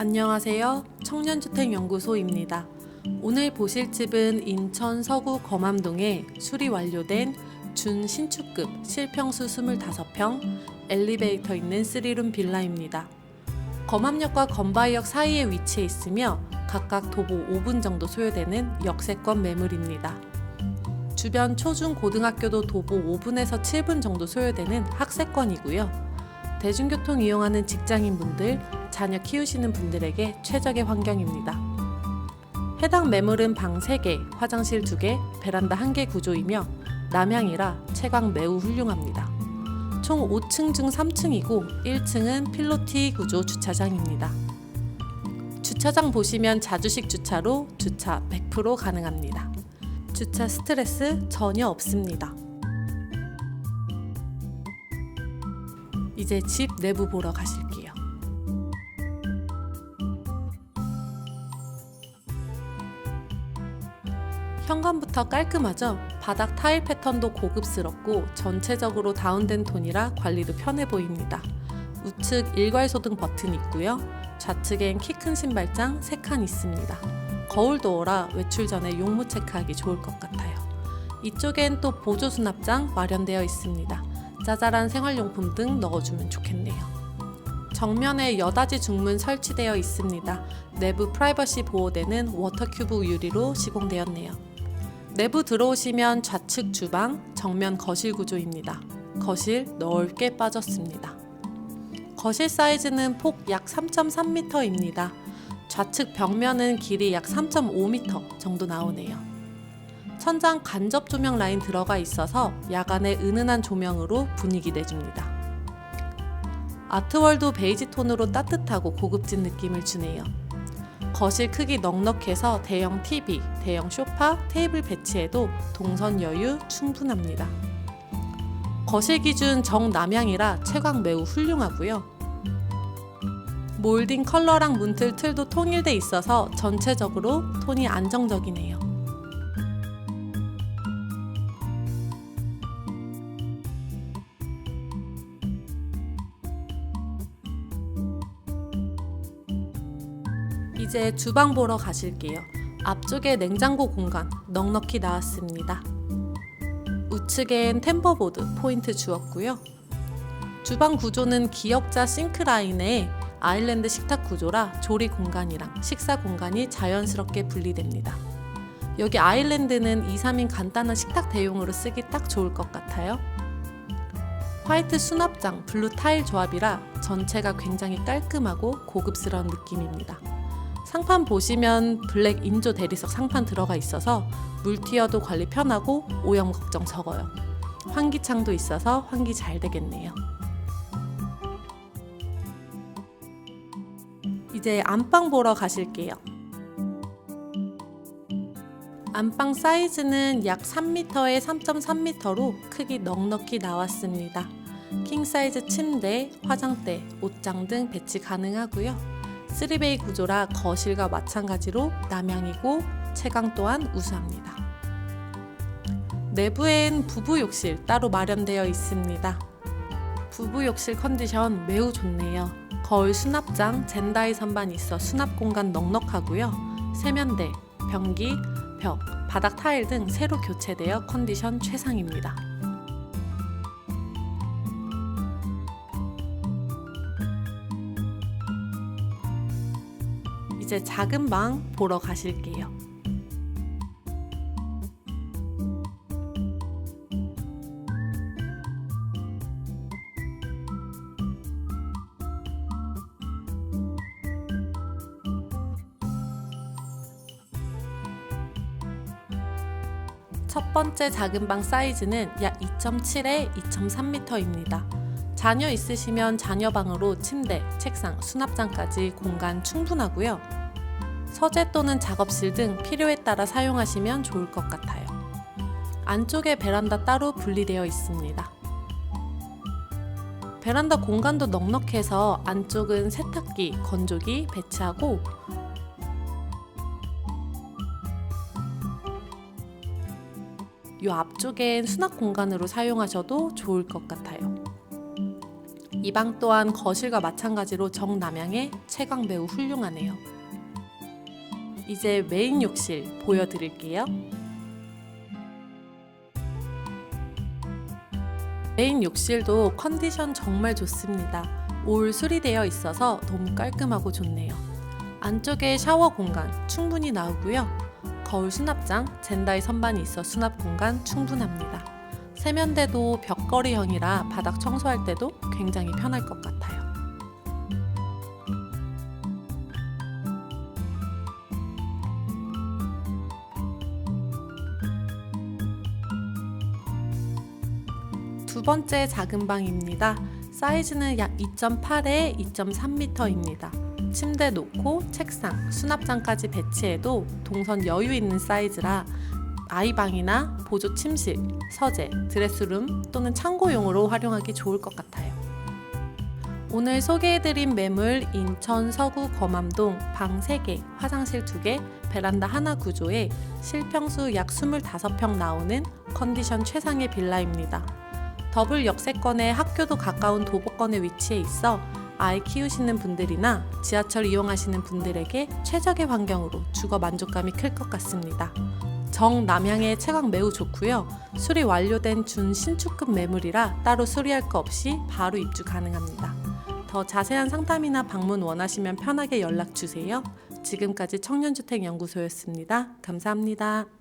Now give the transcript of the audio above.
안녕하세요. 청년주택연구소입니다. 오늘 보실 집은 인천 서구 검암동에 수리 완료된 준신축급 실평수 25평, 엘리베이터 있는 3룸 빌라입니다. 검암역과 건바이역 사이에 위치해 있으며 각각 도보 5분 정도 소요되는 역세권 매물입니다. 주변 초중 고등학교도 도보 5분에서 7분 정도 소요되는 학세권이고요. 대중교통 이용하는 직장인분들, 자녀 키우시는 분들에게 최적의 환경입니다. 해당 매물은 방 3개, 화장실 2개, 베란다 1개 구조이며 남향이라 채광 매우 훌륭합니다. 총 5층 중 3층이고 1층은 필로티 구조 주차장입니다. 주차장 보시면 자주식 주차로 주차 100% 가능합니다. 주차 스트레스 전혀 없습니다. 이제 집 내부 보러 가실게요. 현관부터 깔끔하죠? 바닥 타일 패턴도 고급스럽고 전체적으로 다운된 톤이라 관리도 편해 보입니다. 우측 일괄소등 버튼 있고요. 좌측엔 키 큰 신발장 3칸 있습니다. 거울 도어라 외출 전에 용무 체크하기 좋을 것 같아요. 이쪽엔 또 보조 수납장 마련되어 있습니다. 짜잘한 생활용품 등 넣어주면 좋겠네요. 정면에 여닫이 중문 설치되어 있습니다. 내부 프라이버시 보호되는 워터큐브 유리로 시공되었네요. 내부 들어오시면 좌측 주방, 정면 거실 구조입니다. 거실 넓게 빠졌습니다. 거실 사이즈는 폭 약 3.3m입니다. 좌측 벽면은 길이 약 3.5m 정도 나오네요. 천장 간접 조명 라인 들어가 있어서 야간에 은은한 조명으로 분위기 내줍니다. 아트월도 베이지 톤으로 따뜻하고 고급진 느낌을 주네요. 거실 크기 넉넉해서 대형 TV, 대형 소파, 테이블 배치에도 동선 여유 충분합니다. 거실 기준 정남향이라 채광 매우 훌륭하고요. 몰딩 컬러랑 문틀 틀도 통일돼 있어서 전체적으로 톤이 안정적이네요. 이제 주방 보러 가실게요. 앞쪽에 냉장고 공간 넉넉히 나왔습니다. 우측엔 템버보드 포인트 주었고요. 주방 구조는 기역자 싱크 라인에 아일랜드 식탁 구조라 조리 공간이랑 식사 공간이 자연스럽게 분리됩니다. 여기 아일랜드는 2, 3인 간단한 식탁 대용으로 쓰기 딱 좋을 것 같아요. 화이트 수납장, 블루 타일 조합이라 전체가 굉장히 깔끔하고 고급스러운 느낌입니다. 상판 보시면 블랙 인조 대리석 상판 들어가 있어서 물 튀어도 관리 편하고 오염 걱정 적어요. 환기창도 있어서 환기 잘 되겠네요. 이제 안방 보러 가실게요. 안방 사이즈는 약 3m에 3.3m로 크기 넉넉히 나왔습니다. 킹 사이즈 침대, 화장대, 옷장 등 배치 가능하고요. 3베이 구조라 거실과 마찬가지로 남향이고 채광 또한 우수합니다. 내부엔 부부 욕실 따로 마련되어 있습니다. 부부 욕실 컨디션 매우 좋네요. 거울 수납장, 젠다이 선반 있어 수납 공간 넉넉하고요. 세면대, 변기, 벽, 바닥 타일 등 새로 교체되어 컨디션 최상입니다. 이제 작은 방 보러 가실게요. 첫 번째 작은 방 사이즈는 약 2.7에 2.3m입니다. 자녀 있으시면 자녀 방으로 침대, 책상, 수납장까지 공간 충분하고요. 서재 또는 작업실 등 필요에 따라 사용하시면 좋을 것 같아요. 안쪽에 베란다 따로 분리되어 있습니다. 베란다 공간도 넉넉해서 안쪽은 세탁기, 건조기 배치하고 이 앞쪽엔 수납 공간으로 사용하셔도 좋을 것 같아요. 이 방 또한 거실과 마찬가지로 정남향의 채광 매우 훌륭하네요. 이제 메인 욕실 보여드릴게요. 메인 욕실도 컨디션 정말 좋습니다. 올 수리되어 있어서 너무 깔끔하고 좋네요. 안쪽에 샤워 공간 충분히 나오고요. 거울 수납장, 젠다이 선반이 있어 수납 공간 충분합니다. 세면대도 벽걸이형이라 바닥 청소할 때도 굉장히 편할 것 같아요. 두 번째 작은 방입니다. 사이즈는 약 2.8에 2.3m입니다. 침대 놓고 책상, 수납장까지 배치해도 동선 여유 있는 사이즈라 아이방이나 보조 침실, 서재, 드레스룸 또는 창고용으로 활용하기 좋을 것 같아요. 오늘 소개해드린 매물 인천 서구 거맘동 방 3개, 화장실 2개, 베란다 하나 구조에 실평수 약 25평 나오는 컨디션 최상의 빌라입니다. 더블 역세권에 학교도 가까운 도보권에 위치해 있어 아이 키우시는 분들이나 지하철 이용하시는 분들에게 최적의 환경으로 주거 만족감이 클 것 같습니다. 정남향의 채광 매우 좋고요. 수리 완료된 준 신축급 매물이라 따로 수리할 거 없이 바로 입주 가능합니다. 더 자세한 상담이나 방문 원하시면 편하게 연락 주세요. 지금까지 청년주택연구소였습니다. 감사합니다.